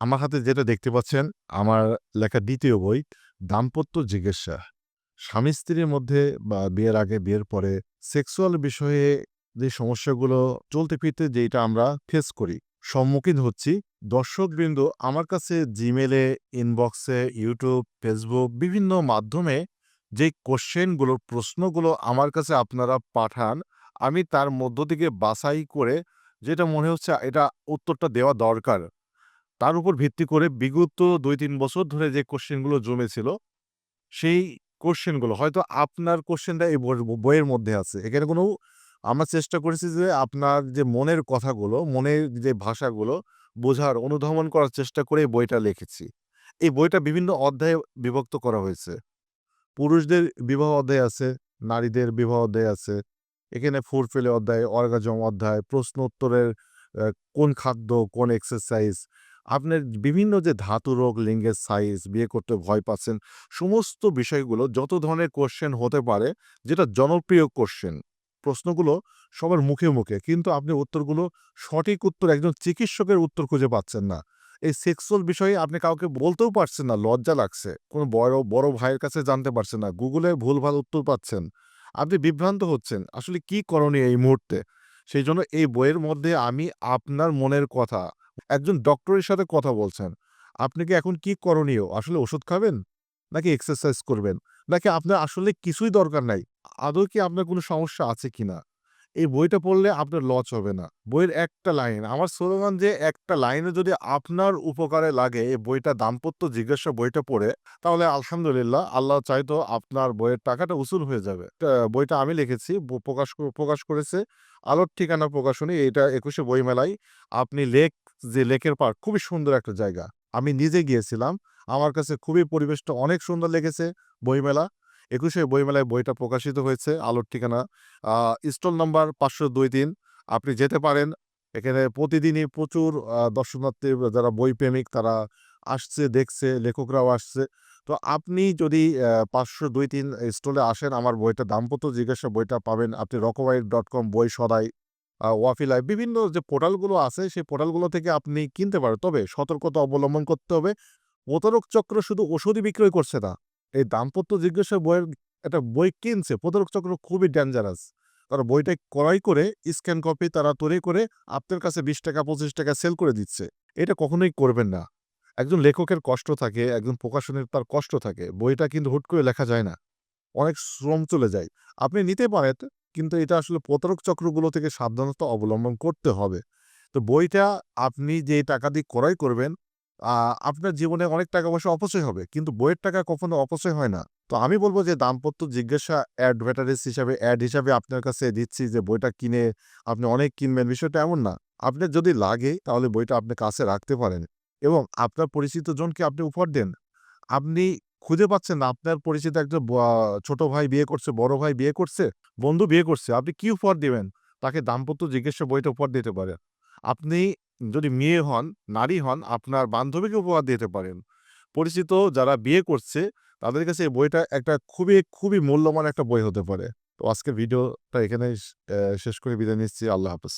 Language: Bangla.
আমার হাতে যেটা দেখতে পাচ্ছেন, আমার লেখা ২য় বই, দাম্পত্য জিজ্ঞাসা। স্বামী-স্ত্রীর মধ্যে বা বিয়ের আগে, বিয়ের পরে সেক্সুয়াল বিষয়ে যে সমস্যাগুলো চলতে ফিরতে যেইটা আমরা ফেস করি, সম্মুখীন হচ্ছি। দর্শকবৃন্দ আমার কাছে এ, ইনবক্সে, YouTube, Facebook বিভিন্ন মাধ্যমে যে কোয়েশ্চেনগুলো, প্রশ্নগুলো আমার কাছে আপনারা পাঠান, আমি তার মধ্য থেকে বাছাই করে যেটা মনে হচ্ছে এটা উত্তরটা দেওয়া দরকার। তার উপর ভিত্তি করে বিগত ২-৩ বছর ধরে যে কোশ্চেনগুলো জমেছিল, সেই কোশ্চেনগুলো হয়তো আপনার কোশ্চেনটা এই বইয়ের মধ্যে আছে। এখানে কোনো আমরা চেষ্টা করেছি যে আপনার যে মনের কথাগুলো, মনের যে ভাষাগুলো বোঝার, অনুধাবন করার চেষ্টা করে এই বইটা লিখেছি। এই বইটা বিভিন্ন অধ্যায়ে বিভক্ত করা হয়েছে। পুরুষদের বিবাহ অধ্যায় আছে, নারীদের বিবাহ অধ্যায় আছে। এখানে ফোরফেলে অধ্যায়, অর্গাজম অধ্যায়, প্রশ্ন উত্তরের কোন খাদ্য, কোন এক্সারসাইজ, আপনার বিভিন্ন যে ধাতু রোগ, লিঙ্গের সাইজ, বিয়ে করতে ভয় পাচ্ছেন, সমস্ত বিষয়গুলো যত ধরনের কোশ্চেন হতে পারে, যেটা জনপ্রিয় কোয়েশ্চেন, প্রশ্নগুলো সবার মুখে, মুখে কিন্তু আপনি উত্তরগুলো সঠিক উত্তর একজন চিকিৎসকের উত্তর খুঁজে পাচ্ছেন না। এই সেক্সুয়াল বিষয়ে আপনি কাউকে বলতেও পারছেন না, লজ্জা লাগছে। কোনো বড়, বড় ভাইয়ের কাছে জানতে পারছেন না। গুগলে ভুলভাল উত্তর পাচ্ছেন। আপনি বিভ্রান্ত হচ্ছেন। আসলে কি করণীয় এই মুহূর্তে? সেই জন্য এই বইয়ের মধ্যে আমি আপনার মনের কথা, একজন ডক্টরের সাথে কথা বলছেন। আপনি কি এখন কি করণীয়? আসলে ওষুধ খাবেন? নাকি এক্সারসাইজ করবেন? নাকি আপনার আসলে কিছুই দরকার নাই? আদৌ কি আপনার কোনো সমস্যা আছে কিনা? এই বইটা পড়লে আপনার লস হবে না। বইয়ের একটা লাইন, আমার স্লোগান যে একটা লাইনে যদি আপনার উপকারে লাগে, এই বইটা দাম্পত্য জিজ্ঞাসা বইটা পড়ে, তাহলে আলহামদুলিল্লাহ আল্লাহ চাইতো আপনার বইয়ের টাকাটা উসুল হয়ে যাবে। বইটা আমি লিখেছি, প্রকাশ প্রকাশ করেছে আলোর ঠিকানা প্রকাশনী। এটা ২১শে বইমেলায়। আপনি লেক যে লেকের পার্ক খুবই সুন্দর একটা জায়গা। আমি নিজে গিয়েছিলাম। আমার কাছে খুবই পরিবেশটা অনেক সুন্দর লেগেছে বইমেলা। ২১শে বইমেলায় বইটা প্রকাশিত হয়েছে, আলোর ঠিকানা। স্টল নাম্বার ৫০২-৩ আপনি যেতে পারেন। এখানে প্রতিদিনই প্রচুর দর্শনার্থী যারা বই প্রেমিক তারা আসছে, দেখছে, লেখকরাও আসছে। তো আপনি যদি পাঁচশো দুই তিন স্টলে আসেন, আমার বইটা দাম্পত্য জিজ্ঞাসা বইটা পাবেন। আপনি রকমাইট ডট কম বই সদাই, ওয়াফিলায় বিভিন্ন যে পোর্টালগুলো আছে, সেই পোর্টালগুলো থেকে আপনি কিনতে পারেন। তবে সতর্কতা অবলম্বন করতে হবে। প্রতারক চক্র শুধু ওষুধই বিক্রয় করছে না। এই দাম্পত্য জিজ্ঞাসা বইয়ের একটা বই কিনছে, প্রতারক চক্র খুবই ডেঞ্জারাস। তারা বইটা ক্রয় করে স্ক্যান কপি তারা তৈরি করে আপনার কাছে ৳২০, ৳২৫ সেল করে দিচ্ছে। এটা কখনোই করবেন না। একজন লেখকের কষ্ট থাকে, একজন প্রকাশনীর তার কষ্ট থাকে। বইটা কিন্তু হুট করে লেখা যায় না। অনেক শ্রম চলে যায়। আপনি নিতে পারেন, কিন্তু এটা আসলে প্রতারক চক্রগুলো থেকে সাবধানতা অবলম্বন করতে হবে। তো বইটা আপনি যে টাকা দিয়ে ক্রয় করবেন, আপনার জীবনে অনেক টাকা-পয়সা অপচয় হবে। কিন্তু বইয়ের টাকা কখনো অপচয় হয় না। তো আমি বলব যে দাম্পত্য জিজ্ঞাসা অ্যাডভার্টাইজ হিসাবে, অ্যাড হিসাবে আপনার কাছে দিচ্ছি যে বইটা কিনে আপনি অনেক কিনবেন, বিষয়টা এমন না। আপনার যদি লাগে তাহলে বইটা আপনি কাছে রাখতে পারেন এবং আপনার পরিচিত জনকে আপনি উপহার দেন। আপনি খুঁজে পাচ্ছেন না, আপনার পরিচিত একজন ছোট ভাই বিয়ে করছে, বড় ভাই বিয়ে করছে, বন্ধু বিয়ে করছে। আপনি কি উপহার দিবেন? তাকে দাম্পত্য জিজ্ঞাসা বইটা উপহার দিতে পারেন। আপনি যদি মেয়ে হন, নারী হন, আপনার বান্ধবীকে উপহার দিতে পারেন। পরিচিত যারা বিয়ে করছে, তাদের কাছে এই বইটা একটা খুবই, খুবই মূল্যবান একটা বই হতে পারে। তো আজকের ভিডিওটা এখানে শেষ করে বিদায় নিচ্ছি। আল্লাহ হাফেজ।